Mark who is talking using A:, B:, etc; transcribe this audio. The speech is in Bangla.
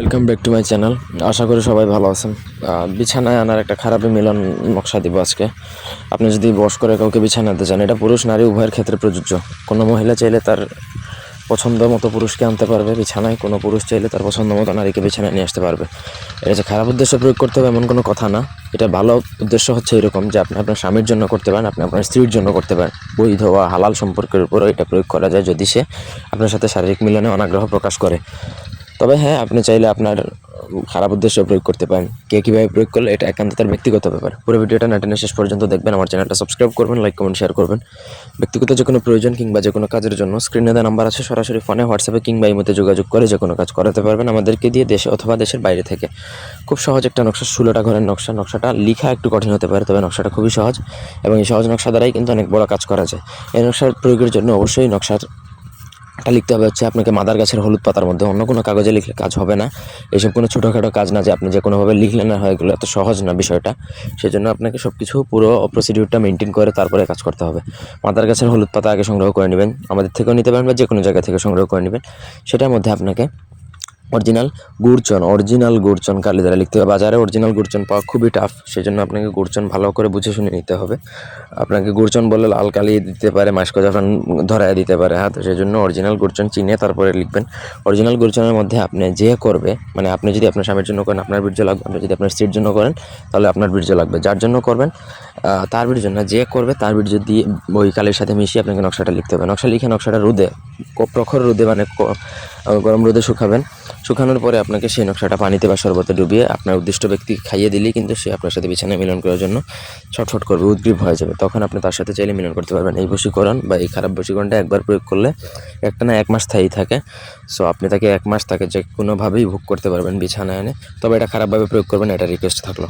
A: Welcome back to my channel আশা করি সবাই ভালো আছেন। বিছানায় আনার একটা খারাপই মিলন নকশা দিব আজকে। আপনি যদি বস করে কাউকে বিছানাতে চান, এটা পুরুষ নারী উভয়ের ক্ষেত্রে প্রযোজ্য। কোনো মহিলা চাইলে তার পছন্দ মতো পুরুষকে আনতে পারবে। বিছানায় কোনো পুরুষ চাইলে তার পছন্দ মতো নারীকে বিছানায় নিয়ে আসতে পারবে। এটা যে খারাপ উদ্দেশ্য প্রয়োগ করতে হবে এমন কোনো কথা না। এটা ভালো উদ্দেশ্য হচ্ছে এরকম যে আপনি আপনার স্বামীর জন্য করতে পারেন, আপনি আপনার স্ত্রীর জন্য করতে পারেন। বৈধ বা হালাল সম্পর্কের উপরও এটা প্রয়োগ করা যায় যদি সে আপনার সাথে শারীরিক মিলনে অনাগ্রহ প্রকাশ করে। তবে হ্যাঁ আপনি চাইলে আপনার খারাপ উদ্দেশ্য প্রয়োগ করতে পারেন। কে কীভাবে প্রয়োগ করলে এটা একান্ত তার ব্যক্তিগত ব্যাপার। পুরো ভিডিওটা নাটেনে শেষ পর্যন্ত দেখবেন, আমার চ্যানেলটা সাবস্ক্রাইব করবেন লাইক কমেন্ট শেয়ার করবেন। ব্যক্তিগত যে কোনো প্রয়োজন কিংবা যে কোনো কাজের জন্য স্ক্রিনে দেওয়া নাম্বার আছে, সরাসরি ফোনে হোয়াটসঅ্যাপে কিংবা ইমোতে যোগাযোগ করে যে কোনো কাজ করাতে পারবেন আমাদেরকে দিয়ে দেশে অথবা দেশের বাইরে থেকে। খুব সহজ একটা নকশা ষোলোটা ঘরের নকশা, নকশাটা লিখা একটু কঠিন হতে পারে, তবে নকশাটা খুবই সহজ এবং এই সহজ নকশা দ্বারাই কিন্তু অনেক বড় কাজ করা যায়। এই নকশার প্রয়োগের জন্য অবশ্যই নকশার এটা লিখতে হবে হচ্ছে আপনাকে মাদার গাছের হলুদ পাতার মধ্যে। অন্য কোনো কাগজে লিখলে কাজ হবে না। এসব কোনো ছোটোখাটো কাজ না যে আপনি যে কোনোভাবে লিখলেন না হয়, এগুলো এত সহজ না বিষয়টা। সেই জন্য আপনাকে সব কিছু পুরো প্রসিডিউরটা মেনটেন করে তারপরে কাজ করতে হবে। মাদার গাছের হলুদ পাতা আগে সংগ্রহ করে নেবেন। আমাদের থেকেও নিতে পারেন বা যে কোনো জায়গা থেকে সংগ্রহ করে নেবেন। সেটার মধ্যে আপনাকে অরিজিনাল গুড়চন অরিজিনাল গুড়চন কালি দ্বারা লিখতে হবে। বাজারে অরিজিনাল গুড়চন পাওয়া খুবই টাফ সেই জন্য আপনাকে গুড়চন ভালো করে বুঝে শুনে নিতে হবে। আপনাকে গুড়চন বললে লাল কালি দিতে পারে, মাস্কো জাফরান ধরায় দিতে পারে হ্যাঁ তো সেই জন্য অরিজিনাল গুড়চন চিনে তারপরে লিখবেন। অরিজিনাল গুড়চনের মধ্যে আপনি যে করবে মানে আপনি যদি আপনার স্বামীর জন্য করেন, আপনার বীর্য লাগবে, আপনি যদি আপনার স্ত্রীর জন্য করেন, তাহলে আপনার বীর্য লাগবে। যার জন্য করবেন তার বীর্য না, যে করবে, তার বীর্য দিয়ে ওই কালির সাথে মিশিয়ে আপনাকে নকশাটা লিখতে হবে। নকশা লিখে নকশাটা রোদে, প্রখর রোদে মানে গরম রোদে শুকাবেন। শুকানোর পরে আপনাকে সেই নকশাটা পানিতে বা শরবতে ডুবিয়ে আপনার উদ্দিষ্ট ব্যক্তিকে খাইয়ে দিলেই কিন্তু সে আপনার সাথে বিছানায় মিলন করার জন্য ছটফট করবে, উদ্গ্রীব হয়ে যাবে। তখন আপনি তার সাথে চাইলে মিলন করতে পারবেন। এই বশীকরণ বা এই খারাপ বশীকরণটা একবার প্রয়োগ করলে একটা না এক মাস স্থায়ী থাকে। সো আপনি তাকে এক মাস তাকে যে কোনোভাবেই ভোগ করতে পারবেন বিছানায় এনে। তবে এটা খারাপভাবে প্রয়োগ করবেন, এটা রিকোয়েস্ট থাকল।